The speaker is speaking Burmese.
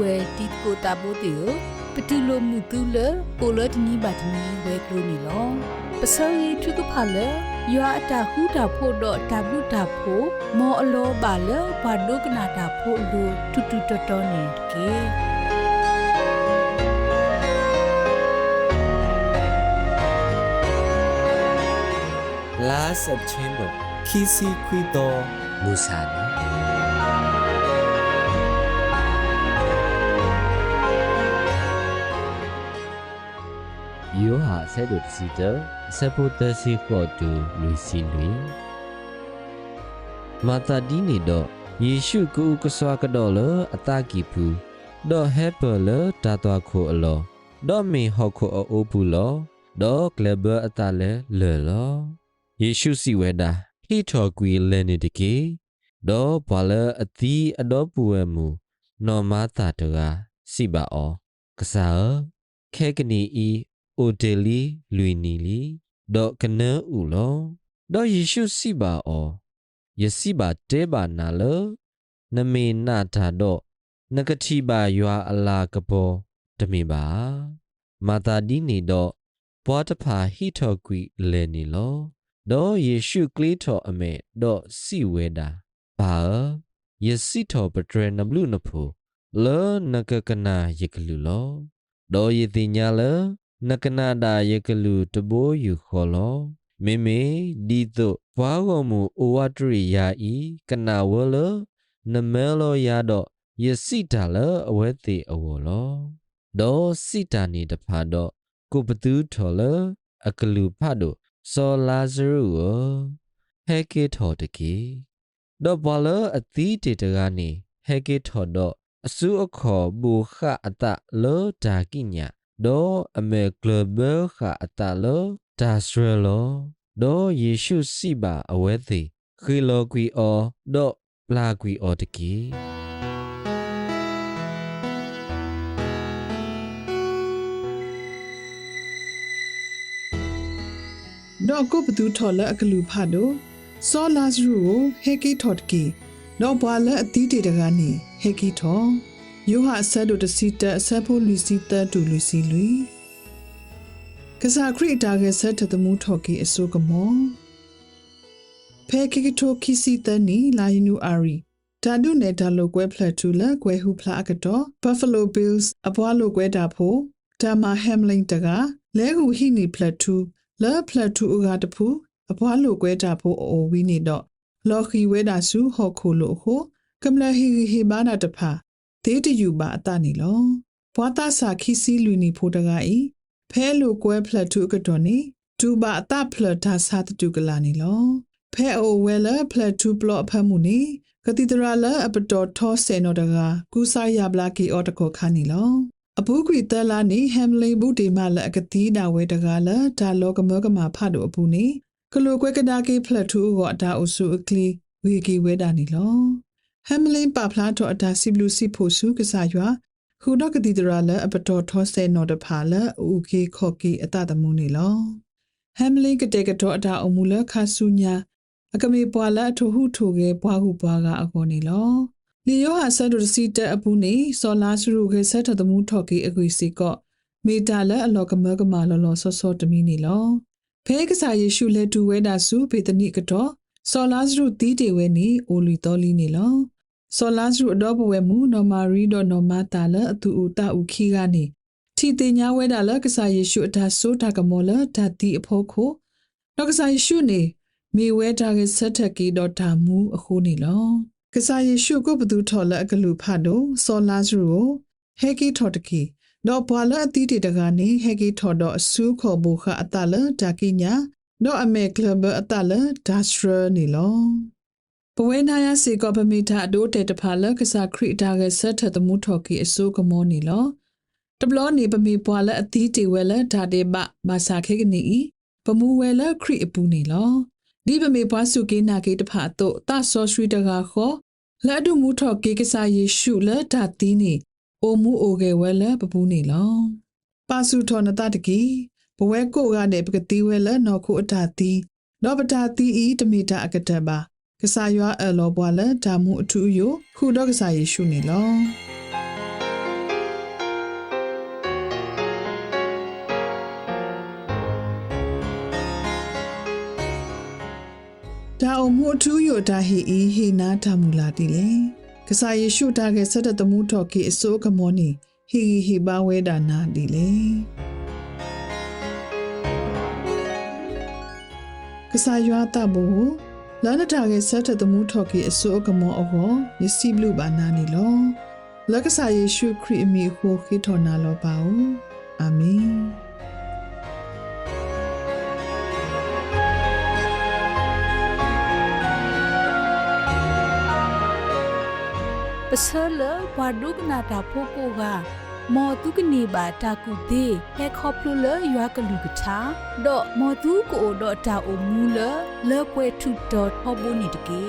ဝဲတီကိုတာဘိုတီယပတူလိုမှုတူလပိုလတနီဘတ်နီဝဲကလိုနီလောပစောရီထုကဖာလေယွာအတာဟူတာဖို့တော့တဘလူတာဖို့မောအလောပါလေဘာဒုကနာတာဖို့လူတူတူတတော်နေကေ last September Kisi Kwito Musani ယောဟာဆဲတို့တစီတဆပုတစီခေါ်တူလူစီလူမာတာဒီနီတော့ယေရှုကိုကဆွာကတော့လအတာကီဖူတော့ဟဲပလတာတော့ခိုအလောတော့မင်ဟောခိုအိုဘူးလောတော့ကလဘအတာလဲလေလောယေရှုစီဝဲတာဟီထော်ကွီလဲနေတကေတော့ဘာလအတီအတော့ပူဝဲမူနော်မာတာတကစီပါအောကစားခဲကနီဤ အိုတယ်လီလူနီလီဒေါကနအူလောဒေါယေရှုစီပါအောယစီပါတဲပါနာလနမေနာတာဒေါနဂတိပါယွာအလာကဘောတမေပါမာတာဒီနေဒေါဘွားတဖာဟီထော်ကွီလဲနေလောဒေါယေရှုကလီထော်အမေဒေါစီဝဲတာဘာယစီထော်ပထရနဘလူနဖူလောနကကနာယကလူလောဒေါယေတိညာလော နကနာဒာယကလူတဘိုးယူခေါ်လောမေမေဒီတို့ဘွားကောမူအိုဝတရိယာဤကနာဝလနမဲလောရတော့ယစိတာလအဝဲတိအဝလောဒေါ်စိတာနေတဖာတော့ကိုပတူးထော်လအကလူဖတ်တို့စောလာဇရုဟဲကေထော်တကေတော့ဘလအသီးတေတကနေဟဲကေထော်တော့အစုအခေါ်ဘူခအတလောဒါကိညာ ဒေါ်အမေကလဘခအတလောဒါစရလောဒေါ်ယေရှုစီပါအဝဲသေးခီလောကွီအောဒေါ်ပလာကွီအောတကီတော့ကိုဘသူထော်လက်အကလူဖတ်တော့စောလာဇရူကိုဟေကီထော်တကီတော့ဘွာလက်အတီးတေတကနေဟေကီထော် ယိုဟာအဆက်တို့တစီတက်အဆက်ဖို့လူစီတက်တူလူစီလူကစားခရီတာကဆက်တမှုထော်ကီအစိုးကမောဖဲကီကတိုခီစီတနီလာယနူအာရီတာဒုနဲ့ဒါလိုကွဲဖလက်တူလက်ကွဲဟုဖလာအကတော့ Buffalo Bills အပွားလိုကွဲတာဖို့ဒါမာဟမ်လင်းတကလဲဟုဟိနီဖလက်တူလဲဖလက်တူကတဖူအပွားလိုကွဲတာဖို့အိုဝီနေတော့လော်ခီဝဲတာစုဟော်ခိုလိုဟုကမလဟီဟီဘာနာတဖာ ဒေးတယူပါအတနေလောဘွာတာစာခီစီလူနီဖိုတကဤဖဲလိုကွဲဖလက်တူကတော့နေဒူပါအတဖလက်တာစာတတူကလာနေလောဖဲအိုဝဲလဖလက်တူဘလော့အဖတ်မှုနေကတိတရာလအပတော်ထောဆေနောတကကူစာရပလာကီအော်တကိုခါနေလောအပူကွေတလာနေဟမ်လင်ဘူးဒီမလအကတိတာဝဲတကလာဒါလောကမကမာဖတ်တို့အပူနေကလိုကွဲကဒါကေဖလက်ထူကိုအတာအုစုအကလီဝီကီဝဲတာနေလော ဟမ်လင်ပါဖလာတော့အတာစီဘလူစီဖို့စုကစားရွာခူတော့ကတိတရာလအပတော်ထောဆေနောတဖာလဥကေခော့ကီအတတမှုနေလောဟမ်လင်ကတဲ့ကတော့အတာအမှုလခါဆုညာအကမေပွာလာထိုဟုထိုကေဘွားဟုဘွားကအကောနေလောလီယောဟာဆတ်ဒိုစီတက်အပူနေစောလာစုရုခေဆက်ထသမှုထော်ကေအကွေစီကော့မေတာလက်အလောကမကမလောလောဆောဆောတမီနေလောဖဲကစားယေရှုလက်တူဝဲတာစုဘေတနိကတော့ စောလာစုတီးတေဝဲနေအိုလီတော်လီနေလောစောလာစုအတော့ဘဝဲမူနော်မာရီတော့နော်မာတာလအတူဥတာဥခီကနေထီတင်ညာဝဲတာလကစားယေရှုအတာဆိုးတာကမောလဓာတိအဖို့ခိုနောက်ကစားယေရှုနေမိဝဲတာကဆက်ထက်ကီတော့တာမူအခုနေလောကစားယေရှုကိုဘသူထော်လက်အကလူဖတ်တော့စောလာဇရူကိုဟဲကီထော်တကီတော့ဘွာလအတီးတေတကနေဟဲကီထော်တော့အဆူခေါ်ဘူခအတလဒါကီညာ တော့အမေကလဘအတလဒါစထရနေလောပဝဲနာယစီကောပမီတာအဒိုတေတဖာလကစားခရီတာကဆက်ထသမှုထော်ကီအဆူကမောနေလောတဘလောနေပမီဘွာလအတီးတေဝဲလဒါတေဘမဆာခေကနေဤပမူဝဲလခရီအပူနေလောဒီပမေဘွားစုကေနာကေတဖာတော့တဆောစရီတကာခေါ်လက်ဒုမူထော်ကေကစားယေရှုလက်ဓာတီနေအိုမူအိုကေဝဲလက်ပပူးနေလောပါစုထော်နတတကီ ဘဝဲကိုကနေပကတိဝဲလနော်ခုအတာတီနော်ပတာတီဤတမီတာအကတပါကစားရွာအလောဘွာလဒါမှုအထူးယခုတော့ကစားယေရှုနေလောဒါအမှုအထူးယဒါဟီဤဟီနာဓမ္မူလာတိလေကစားယေရှုတာကဲဆက်တသမှုတော်ကေအစိုးကမောနီဟီဟီဘာဝဲဒါနာတိလေ ကစားရွာတဘူလာနတာကေဆက်တဲ့တမှုတော်ကေအစိုးကမောအောယစီဘလူဘာနာနီလောလက်ကစားယေရှုခရစ်အမီဟိုခိထောနာလောပါဦးအာမင်ပစလဘွာဒုကနာတာဖိုကိုက မော်တုကနေပါတာကူသေးဟဲခေါပလူလရွာကလူကထာဒေါ်မော်တုကိုဒေါ်တာအိုမူလလေပွဲထုဒေါ်ဟောဘိုနီတကေ